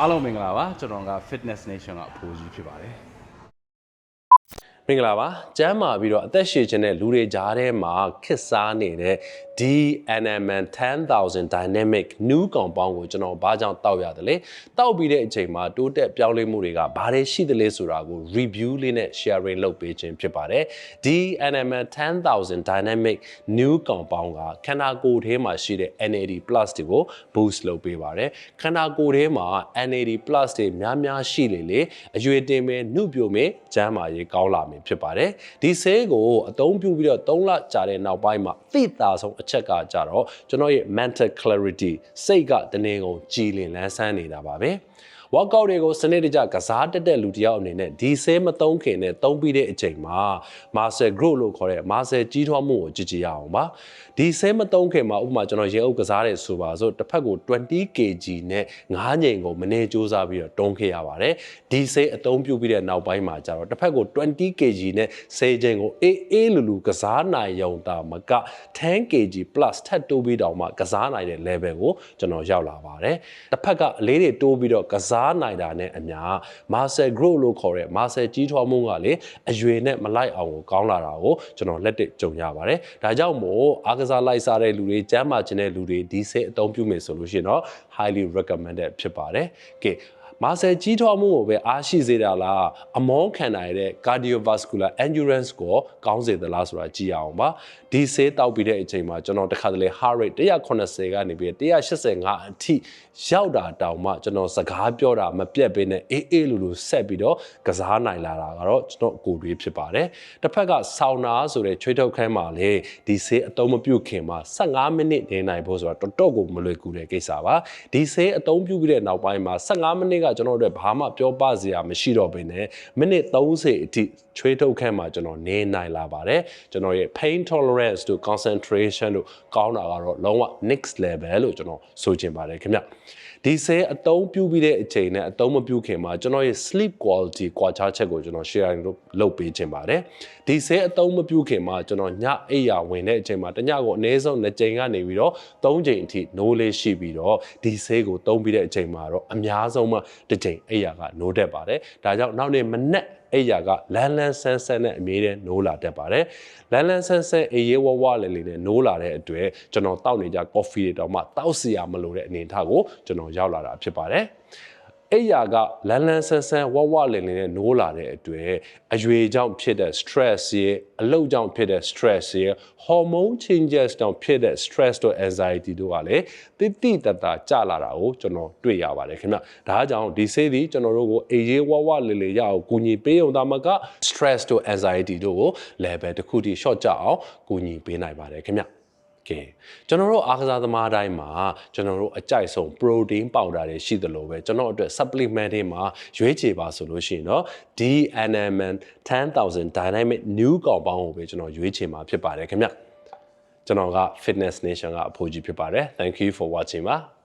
အားလုံးမင်္ဂလာပါကျွန်တော်က Fitness Nation ကအဖိုးကြီးဖြစ်ပါတယ် မင်္ဂလာပါကျမ်းမာပြီးတော့အသက်ရှည်ခြင်းတဲ့လူတွေကြားထဲမှာခစ်စားနေတဲ့ DNMN 10000 Dynamic New Compound ကိုကျွန်တော်ဘာကြောင့်တောက်ရတယ်လဲတောက်ပြီးတဲ့အချိန်မှာတိုးတက်ပြောင်းလဲမှုတွေကဘာတွေရှိသလဲဆိုတာကို review လေးနဲ့ sharing လုပ်ပေးခြင်းဖြစ်ပါတယ် DNMN 10000 Dynamic New Compound ကခန္ဓာကိုယ်ထဲမှာရှိတဲ့ NAD+ တွေကို boost လုပ်ပေးပါတယ်ခန္ဓာကိုယ်ထဲမှာ NAD+ တွေများများရှိလေလေအရွယ်တင်မဲ့နှုတ်ပြိုမဲ့ကျန်းမာရေးကောင်းလာမယ်ဖြစ်ပါတယ်ဒီဆေးကိုအသုံးပြုပြီးတော့3လကြာတဲ့နောက်ပိုင်းမှာသိတာဆုံးအချက်ကကြတော့ကျွန်တော်ရဲ့ mental clarity စိတ်ကတနေကုန်ကြည်လင်လန်းဆန်းနေတာပါပဲ workout တွေကိုစနစ်တကျကစားတက်တဲ့လူတစ်ယောက်အနေနဲ့ဒီဆဲမသုံးခင်နဲ့သုံးပြီးတဲ့အချိန်မှာ muscle growth လို့ခေါ်တဲ့ muscle ကြီးထွားမှုကိုကြည့်ကြည့်ရအောင်ပါဒီဆဲမသုံးခင်မှာဥပမာကျွန်တော်ရေအုပ်ကစားတယ်ဆိုပါစို့တစ်ဖက်ကို20 kg နဲ့9ညိန်ကိုမနေစူးစမ်းပြီးတော့တွန်းခဲ့ရပါတယ်ဒီဆဲအသုံးပြုပြီးတဲ့နောက်ပိုင်းမှာကျတော့တစ်ဖက်ကို20 kg နဲ့10ချိန်ကိုအေးအေးလူလူကစားနိုင်ရုံတာမက10 kg plus ထပ်တိုးပြီးတော့မှကစားနိုင်တဲ့ level ကိုကျွန်တော်ရောက်လာပါတယ်တစ်ဖက်ကအလေးတွေတိုးပြီးတော့ကစားနိုင်တာနဲ့အမျှ muscle growth လို့ခေါ်တဲ့ muscle ကြီးထွားမှုကလေအရွယ်နဲ့မလိုက်အောင်ကိုကောင်းလာတာကိုကျွန်တော်လက်တွေ့ကြုံရပါတယ်ဒါကြောင့်မို့အားကစားလိုက်စားတဲ့လူတွေကျန်းမာခြင်းတဲ့လူတွေဒီဆေးအသုံးပြုမယ်ဆိုလို့ရှိရင်တော့ highly recommended ဖြစ်ပါတယ်ကဲ မာဆယ်ကြီးထွားမှုကိုပဲအားရှိစေတာလားအမောခံနိုင်တဲ့ cardiovascular endurance ကိုကောင်းစေသလားဆိုတာကြည့်အောင်ပါဒီဆေးတောက်ပြီးတဲ့အချိန်မှာကျွန်တော်တခါတလေ heart rate 180ကနေပြီး185အထိရောက်တာတောင်မှကျွန်တော်စကားပြောတာမပြတ်ဘဲနဲ့အေးအေးလူလူဆက်ပြီးတော့ကစားနိုင်လာတာကတော့ကျွန်တော်အကိုတွေဖြစ်ပါတယ်တစ်ဖက်ကဆောင်းနာဆိုတဲ့ချွေးထုတ်ခန်းမှာလေဒီဆေးအသုံးမပြုခင်မှာ15မိနစ်နေနိုင်ဖို့ဆိုတာတော်တော်ကိုမလွယ်ကူတဲ့ကိစ္စပါဒီဆေးအသုံးပြုပြီးတဲ့နောက်ပိုင်းမှာ15မိနစ်ကကျွန်တော်တို့ဘာမှပြောပစရာမရှိတော့ဘဲနဲ့မိနစ်30အထိချွေးထုတ်ခန်းမှာကျွန်တော်နေနိုင်လာပါတယ်ကျွန်တော်ရဲ့ pain tolerance တို့ concentration တို့ကောင်းတာကတော့လုံးဝ next level လို့ကျွန်တော်ဆိုချင်ပါတယ်ခင်ဗျ ဒီဆဲအသုံးပြုပြီးတဲ့အချိန်နဲ့အသုံးမပြုခင်မှာကျွန်တော်ရဲ့ sleep quality ကွာခြားချက်ကိုကျွန်တော် sharing လုပ်လုပ်ပေးခြင်းပါတယ်ဒီဆဲအသုံးမပြုခင်မှာကျွန်တော်ညအိပ်ရာဝင်တဲ့အချိန်မှာတညကိုအနည်းဆုံး2ကြိမ်ကနေပြီးတော့3ကြိမ်အထိ no လေးရှိပြီးတော့ဒီဆဲကိုသုံးပြီးတဲ့အချိန်မှာတော့အများဆုံးမှတစ်ကြိမ်အိပ်ရာက no တက်ပါတယ်ဒါကြောင့်နောက်နေ့မနေ့ အဲ့ရကလန်းလန်းဆန်းဆန်းနဲ့အမြဲတမ်းနိုးလာတတ်ပါတယ်လန်းလန်းဆန်းဆန်းအေးရဲဝဝလေးလေးနဲ့နိုးလာတဲ့အတွက်ကျွန်တော်တောက်နေကြ coffee တွေတော့မှတောက်စီရမလို့တဲ့အနေအထားကိုကျွန်တော်ရောက်လာတာဖြစ်ပါတယ် အဲ့ရကလန်းလန်းဆန်းဆန်းဝဝလင်လင်နဲ့နိုးလာတဲ့အတွက်အရွေကြောင့်ဖြစ်တဲ့ stress ရဲ့အလုပ်ကြောင့်ဖြစ်တဲ့ stress ရဲ့ hormone changes ကြောင့်ဖြစ်တဲ့ stress တို့ anxiety တို့ကလည်းတိတိတတ်တာကျလာတာကိုကျွန်တော်တွေ့ရပါတယ်ခင်ဗျဒါကြောင့်ဒီဆေးသည်ကျွန်တော်တို့ကိုအေးရေးဝဝလင်လင်ရအောင်ကူညီပေးအောင်ဒါမှက stress တို့ anxiety တို့ကို level တစ်ခုထိ short ကြအောင်ကူညီပေးနိုင်ပါတယ်ခင်ဗျ ကဲကျွန်တော်တို့အားကစားသမားတိုင်းမှာကျွန်တော်တို့အကြိုက်ဆုံး protein powder တွေရှိသလိုပဲကျွန်တော်အတွက် supplement တွေမှာရွေးချယ်ပါဆိုလို့ရှိရင်တော့ DNMN 10000 Dynamic New Compound ကိုပဲကျွန်တော်ရွေးချယ်မှာဖြစ်ပါတယ်ခင်ဗျကျွန်တော်က Fitness Nation ကအဖိုးကြီးဖြစ်ပါတယ် Thank you for watching ပါ